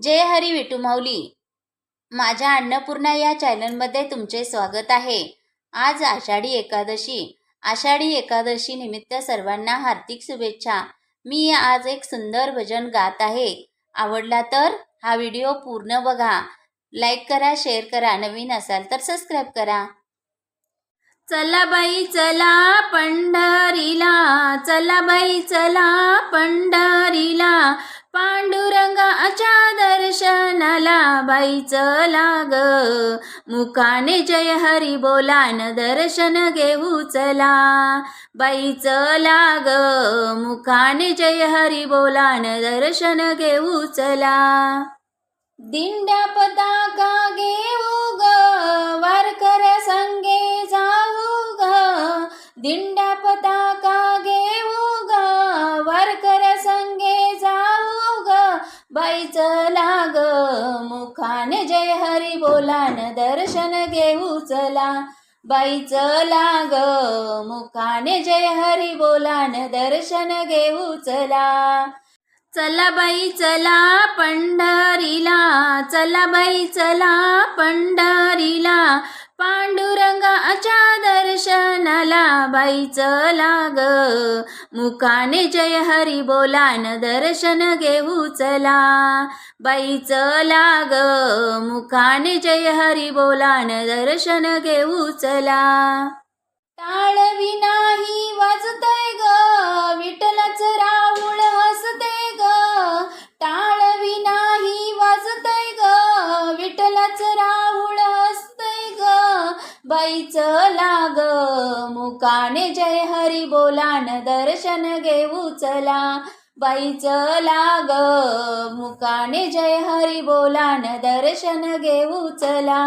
जय हरी विठुमाऊली माझ्या अन्नपूर्णा या चॅनलमध्ये तुमचे स्वागत आहे. आज आषाढी एकादशी. आषाढी एकादशी निमित्त सर्वांना हार्दिक शुभेच्छा. मी आज एक सुंदर भजन गात आहे. आवडला तर हा व्हिडिओ पूर्ण बघा. लाईक करा शेअर करा नवीन असाल तर सबस्क्राईब करा. चला बाई चला पंढरीला. चला बाई चला पंढरीला. पांडुरंगाच्या दर्शनाला बाईच लाग. मुखाने मुकाने जय हरी बोलान दर्शन घेऊ चला. बाईच लाग. मुखाने जय हरी बोलान दर्शन घेऊ चला. दिंड्या पताका घेऊ ग वारकर संगे जाऊ ग. दिंड बाई चला ग मुखाने जय हरी बोलान दर्शन घेऊ चला. बाईच लाग मुखाने जय हरी बोलान दर्शन घेऊ चला. चला बाई चला पंढरीला चला बाई चला पंढरीला. पांडुरंगाच्या दर्शन बाई चला ग मुकाने जय हरी बोलान दर्शन घेऊ चला. बाई चला ग मुकाने जय हरी बोलान दर्शन घेऊ चला. टाळ नाही वाजतय ग. विठ्ठलाच रा बाई लाग. मुकाने जय हरी बोलान दर्शन घेऊ चला बाईच लाग. मुकाने जय हरी बोलान दर्शन घेऊ चला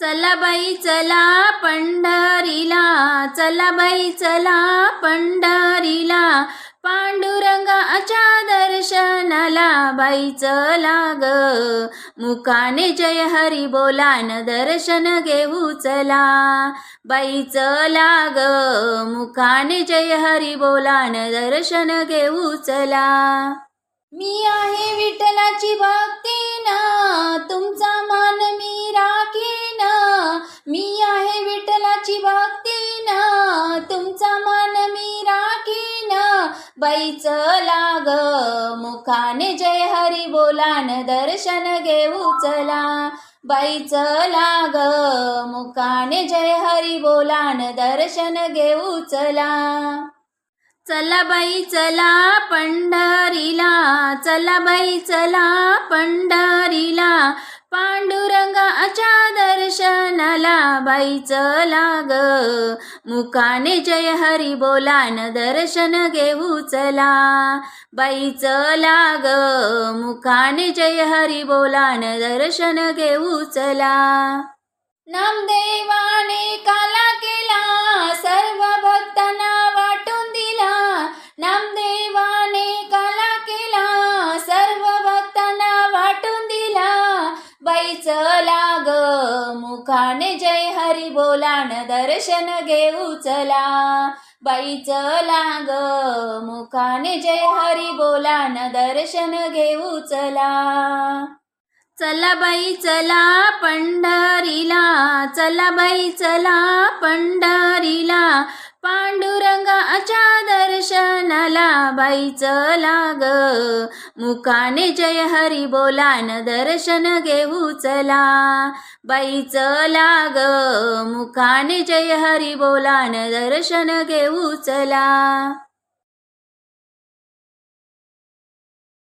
चला बाई चला पंढरीला. चला बाई चला पंढरीला. पांडुरंगाच्या दर्शनाला बाईच लाग. मुखाने मुकाने जय हरी बोलान दर्शन घेऊ चला बाईच लाग. मुकाने जय हरी बोलान दर्शन घेऊ चला मी आहे विठ्ठलाची भक्ती बैच लाग. मुखाने जय हरी बोलान दर्शन घेऊ चला. बैच लाग. मुखाने जय हरी बोलान दर्शन घेऊ चला. चला बाई चला पंढरीला. चला बाई चला पंढरीला. पांढ बाई चला ग जय हरी बोलान दर्शन घेऊ चला. बाई चला ग मुकाने जय हरी बोलान दर्शन घेऊ चला. नामदेवाने काला मुखाने जय हरी बोलान दर्शन घेऊ चला. बाई चला ग मुखाने जय हरी बोलान दर्शन घेऊ चला. चला बाई चला पंढरीला चला बाई चला पंढरीला. पांडुरंगाच्या दर्शनाला बाईच लाग. मुखाने जय हरी बोलान दर्शन घेऊ चला बाईच लाग. मुखाने जय हरी बोलान दर्शन घेऊ चला